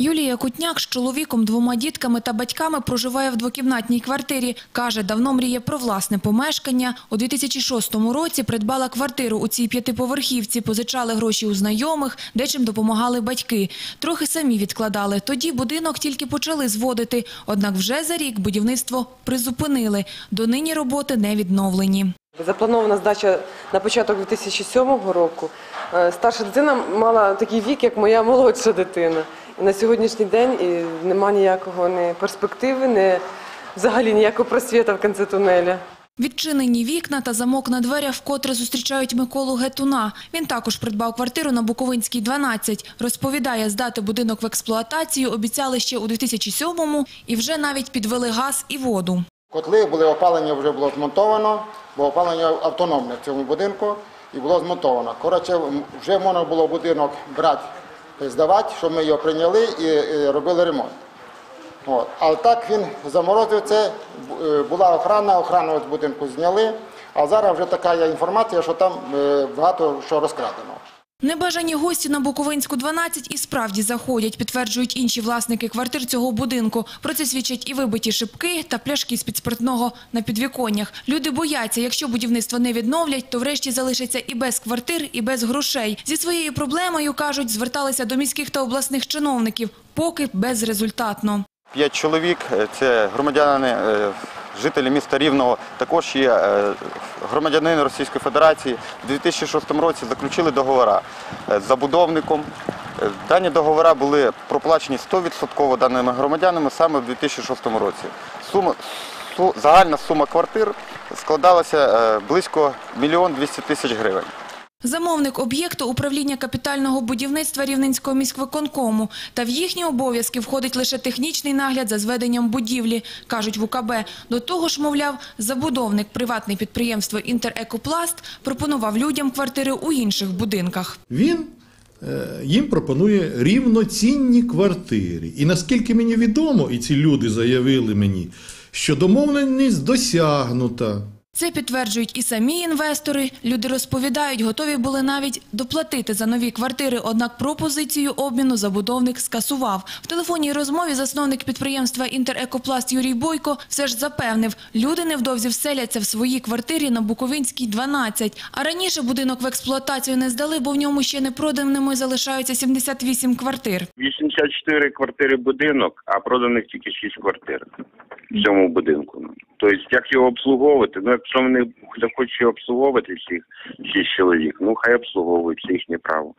Юлія Кутняк з чоловіком, двома дітками та батьками проживає в двокімнатній квартирі. Каже, давно мріє про власне помешкання. У 2006 році придбала квартиру у цій п'ятиповерхівці, позичали гроші у знайомих, дечим допомагали батьки. Трохи самі відкладали. Тоді будинок тільки почали зводити. Однак вже за рік будівництво призупинили. Донині роботи не відновлені. Запланована здача на початок 2007 року. Е, Старша дитина мала такий вік, як моя молодша дитина. На сьогоднішній день і нема ніякого ні перспективи, ні взагалі ніякого просвіта в кінці тунеля. Відчинені вікна та замок на дверях вкотре зустрічають Миколу Гетуна. Він також придбав квартиру на Буковинській, 12. Розповідає, здати будинок в експлуатацію обіцяли ще у 2007-му і вже навіть підвели газ і воду. Котли були опалення вже було змонтовано, бо опалення автономне в цьому будинку і було змонтовано. Коротше, вже можна було будинок брати, здавати, щоб ми його прийняли і, робили ремонт. От. Але так він заморозив це, е, була охрана, охрану з будинку зняли, а зараз вже така є інформація, що там е, багато що розкрадено. Небажані гості на Буковинську, 12 і справді заходять, підтверджують інші власники квартир цього будинку. Про це свідчать і вибиті шибки та пляшки з-під спиртного на підвіконнях. Люди бояться, якщо будівництво не відновлять, то врешті залишаться і без квартир, і без грошей. Зі своєю проблемою, кажуть, зверталися до міських та обласних чиновників, поки безрезультатно. П'ять чоловік е, це громадяни, е, жителі міста Рівного, також є е, громадянини Російської Федерації. У 2006 році заключили договори е, з забудовником. Е, Дані договори були проплачені 100% даними громадянами саме в 2006 році. Сума, су- загальна сума квартир складалася близько 1 200 тисяч гривень. Замовник об'єкту управління капітального будівництва Рівненського міськвиконкому. Та в їхні обов'язки входить лише технічний нагляд за зведенням будівлі, кажуть в УКБ. До того ж, мовляв, забудовник приватне підприємство «Інтерекопласт» пропонував людям квартири у інших будинках. Він е, їм пропонує рівноцінні квартири. І наскільки мені відомо, і ці люди заявили мені, що домовленість досягнута. Це підтверджують і самі інвестори. Люди розповідають, готові були навіть доплатити за нові квартири, однак пропозицію обміну забудовник скасував. В телефонній розмові засновник підприємства «Інтерекопласт» Юрій Бойко все ж запевнив, люди невдовзі вселяться в свої квартирі на Буковинській, 12. А раніше будинок в експлуатацію не здали, бо в ньому ще не проданими залишаються 78 квартир. 84 квартири будинок, а проданих тільки 6 квартир в цьому будинку. Тобто, як його обслуговувати? Ну, якщо вони захочуть обслуговувати всіх шість чоловік, ну хай обслуговують, це їхнє право.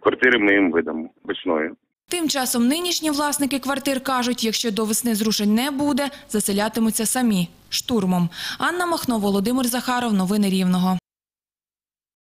Квартири ми їм видамо весною. Тим часом нинішні власники квартир кажуть, якщо до весни зрушень не буде, заселятимуться самі штурмом. Анна Махно, Володимир Захаров. Новини Рівного.